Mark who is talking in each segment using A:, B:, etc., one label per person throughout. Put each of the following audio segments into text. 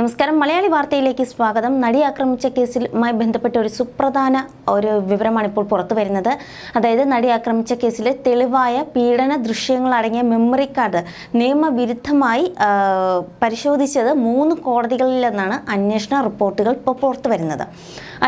A: നമസ്കാരം. മലയാളി വാർത്തയിലേക്ക് സ്വാഗതം. നടി ആക്രമിച്ച കേസിലുമായി ബന്ധപ്പെട്ട ഒരു സുപ്രധാന ഒരു വിവരമാണ് ഇപ്പോൾ പുറത്തു വരുന്നത്. അതായത് നടി ആക്രമിച്ച കേസിൽ തെളിവായ പീഡന ദൃശ്യങ്ങൾ അടങ്ങിയ മെമ്മറി കാർഡ് നിയമവിരുദ്ധമായി പരിശോധിച്ചത് മൂന്ന് കോടതികളിൽ നിന്നാണ് അന്വേഷണ റിപ്പോർട്ടുകൾ ഇപ്പോൾ പുറത്തു വരുന്നത്.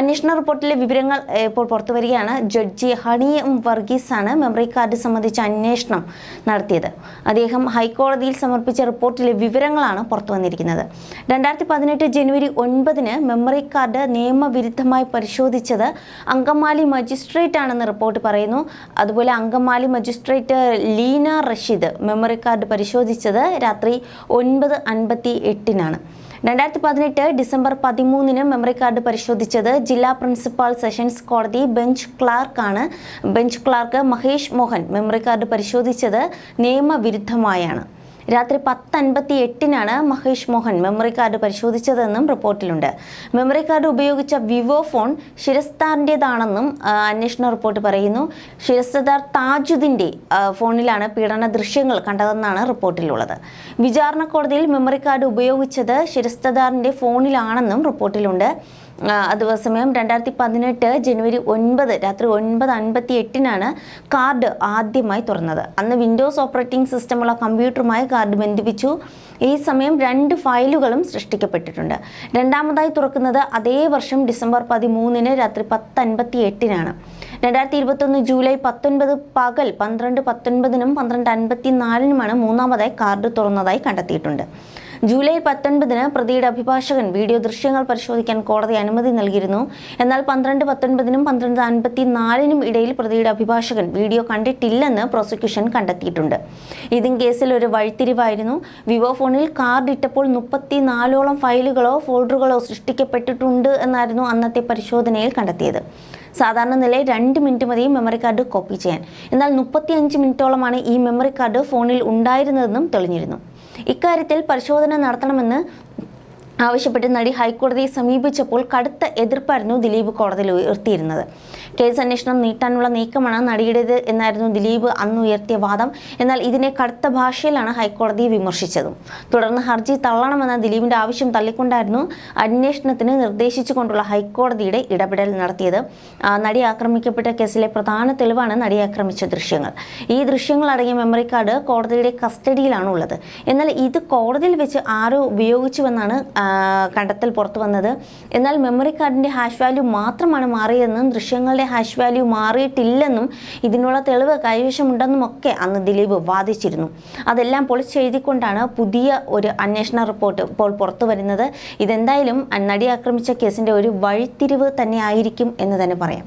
A: അന്വേഷണ റിപ്പോർട്ടിലെ വിവരങ്ങൾ ഇപ്പോൾ പുറത്തു വരികയാണ്. ജഡ്ജി ഹണി എം വർഗീസാണ് മെമ്മറി കാർഡ് സംബന്ധിച്ച അന്വേഷണം നടത്തിയത്. അദ്ദേഹം ഹൈക്കോടതിയിൽ സമർപ്പിച്ച റിപ്പോർട്ടിലെ വിവരങ്ങളാണ് പുറത്തു വന്നിരിക്കുന്നത്. രണ്ടായിരത്തി പതിനെട്ട് ജനുവരി ഒൻപതിന് മെമ്മറി കാർഡ് നിയമവിരുദ്ധമായി പരിശോധിച്ചത് അങ്കമാലി മജിസ്ട്രേറ്റ് ആണെന്ന് റിപ്പോർട്ട് പറയുന്നു. അതുപോലെ Angamaly magistrate Leena Rasheed memory card പരിശോധിച്ചത് രാത്രി ഒൻപത് അൻപത്തി എട്ടിനാണ് രണ്ടായിരത്തി പതിനെട്ട് ഡിസംബർ പതിമൂന്നിന് മെമ്മറി കാർഡ് പരിശോധിച്ചത് ജില്ലാ പ്രിൻസിപ്പാൾ സെഷൻസ് കോടതി bench ക്ലാർക്കാണ് bench clerk Mahesh Mohan memory card പരിശോധിച്ചത് നിയമവിരുദ്ധമായാണ്. രാത്രി പത്ത് അൻപത്തി എട്ടിനാണ് മഹേഷ് മോഹൻ മെമ്മറി കാർഡ് പരിശോധിച്ചതെന്നും റിപ്പോർട്ടിലുണ്ട്. മെമ്മറി കാർഡ് ഉപയോഗിച്ച വിവോ ഫോൺ ശിരസ്താറിന്റെതാണെന്നും അന്വേഷണ റിപ്പോർട്ട് പറയുന്നു. ശിരസ്താർ താജുദിന്റെ ഫോണിലാണ് പീഡന ദൃശ്യങ്ങൾ കണ്ടതെന്നാണ് റിപ്പോർട്ടിലുള്ളത്. വിചാരണ കോടതിയിൽ മെമ്മറി കാർഡ് ഉപയോഗിച്ചത് ശിരസ്തദാറിന്റെ ഫോണിലാണെന്നും റിപ്പോർട്ടിലുണ്ട്. അതേസമയം രണ്ടായിരത്തി പതിനെട്ട് ജനുവരി ഒൻപത് രാത്രി ഒൻപത് അൻപത്തി എട്ടിനാണ് കാർഡ് ആദ്യമായി തുറന്നത്. അന്ന് വിൻഡോസ് ഓപ്പറേറ്റിംഗ് സിസ്റ്റമുള്ള കമ്പ്യൂട്ടറുമായി കാർഡ് ബന്ധിപ്പിച്ചു. ഈ സമയം രണ്ട് ഫയലുകളും സൃഷ്ടിക്കപ്പെട്ടിട്ടുണ്ട്. രണ്ടാമതായി തുറക്കുന്നത് അതേ വർഷം ഡിസംബർ പതിമൂന്നിന് രാത്രി പത്ത് അൻപത്തി എട്ടിനാണ് രണ്ടായിരത്തി ഇരുപത്തൊന്ന് ജൂലൈ പത്തൊൻപത് പകൽ പന്ത്രണ്ട് പത്തൊൻപതിനും പന്ത്രണ്ട് അൻപത്തി നാലിനുമാണ് മൂന്നാമതായി കാർഡ് തുറന്നതായി കണ്ടെത്തിയിട്ടുണ്ട്. ജൂലൈ പത്തൊൻപതിന് പ്രതിയുടെ അഭിഭാഷകൻ വീഡിയോ ദൃശ്യങ്ങൾ പരിശോധിക്കാൻ കോടതി അനുമതി നൽകിയിരുന്നു. എന്നാൽ പന്ത്രണ്ട് പത്തൊൻപതിനും പന്ത്രണ്ട് അൻപത്തി നാലിനും ഇടയിൽ പ്രതിയുടെ അഭിഭാഷകൻ വീഡിയോ കണ്ടിട്ടില്ലെന്ന് പ്രോസിക്യൂഷൻ കണ്ടെത്തിയിട്ടുണ്ട്. ഇതും കേസിൽ ഒരു വഴിത്തിരിവായിരുന്നു. വിവോ ഫോണിൽ കാർഡ് ഇട്ടപ്പോൾ മുപ്പത്തി നാലോളം ഫയലുകളോ ഫോൾഡറുകളോ സൃഷ്ടിക്കപ്പെട്ടിട്ടുണ്ട് എന്നായിരുന്നു അന്നത്തെ പരിശോധനയിൽ കണ്ടെത്തിയത്. സാധാരണ നിലയിൽ രണ്ട് മിനിറ്റ് മതി മെമ്മറി കാർഡ് കോപ്പി ചെയ്യാൻ. എന്നാൽ മുപ്പത്തി അഞ്ച് മിനിറ്റോളമാണ് ഈ മെമ്മറി കാർഡ് ഫോണിൽ ഉണ്ടായിരുന്നതെന്നും തെളിഞ്ഞിരുന്നു. ഇക്കാര്യത്തിൽ പരിശോധന നടത്തണമെന്ന് ആവശ്യപ്പെട്ട് നടി ഹൈക്കോടതിയെ സമീപിച്ചപ്പോൾ കടുത്ത എതിർപ്പായിരുന്നു ദിലീപ് കോടതിയിൽ ഉയർത്തിയിരുന്നത്. കേസ് അന്വേഷണം നീട്ടാനുള്ള നീക്കമാണ് നടിയുടേത് എന്നായിരുന്നു ദിലീപ് അന്ന് ഉയർത്തിയ വാദം. എന്നാൽ ഇതിനെ കടുത്ത ഭാഷയിലാണ് ഹൈക്കോടതി വിമർശിച്ചതും. തുടർന്ന് ഹർജി തള്ളണമെന്ന ദിലീപിന്റെ ആവശ്യം തള്ളിക്കൊണ്ടായിരുന്നു അന്വേഷണത്തിന് നിർദ്ദേശിച്ചുകൊണ്ടുള്ള ഹൈക്കോടതിയുടെ ഇടപെടൽ നടത്തിയത്. നടി ആക്രമിക്കപ്പെട്ട കേസിലെ പ്രധാന തെളിവാണ് നടി ആക്രമിച്ച ദൃശ്യങ്ങൾ. ഈ ദൃശ്യങ്ങൾ അടങ്ങിയ മെമ്മറി കാർഡ് കോടതിയുടെ കസ്റ്റഡിയിലാണുള്ളത്. എന്നാൽ ഇത് കോടതിയിൽ വെച്ച് ആരോ ഉപയോഗിച്ചുവെന്നാണ് കണ്ടെത്തൽ പുറത്തു വന്നത്. എന്നാൽ മെമ്മറി കാർഡിന്റെ ഹാഷ് വാല്യൂ മാത്രമാണ് മാറിയതെന്നും ദൃശ്യങ്ങളുടെ ഹാഷ് വാല്യൂ മാറിയിട്ടില്ലെന്നും ഇതിനുള്ള തെളിവ് കൈവശമുണ്ടെന്നും ഒക്കെ അന്ന് ദിലീപ് വാദിച്ചിരുന്നു. അതെല്ലാം പൊളിച്ചെഴുതിക്കൊണ്ടാണ് പുതിയ ഒരു അന്വേഷണ റിപ്പോർട്ട് ഇപ്പോൾ പുറത്തു വരുന്നത്. ഇതെന്തായാലും നടി ആക്രമിച്ച കേസിന്റെ ഒരു വഴിത്തിരിവ് തന്നെ ആയിരിക്കും എന്ന് തന്നെ പറയാം.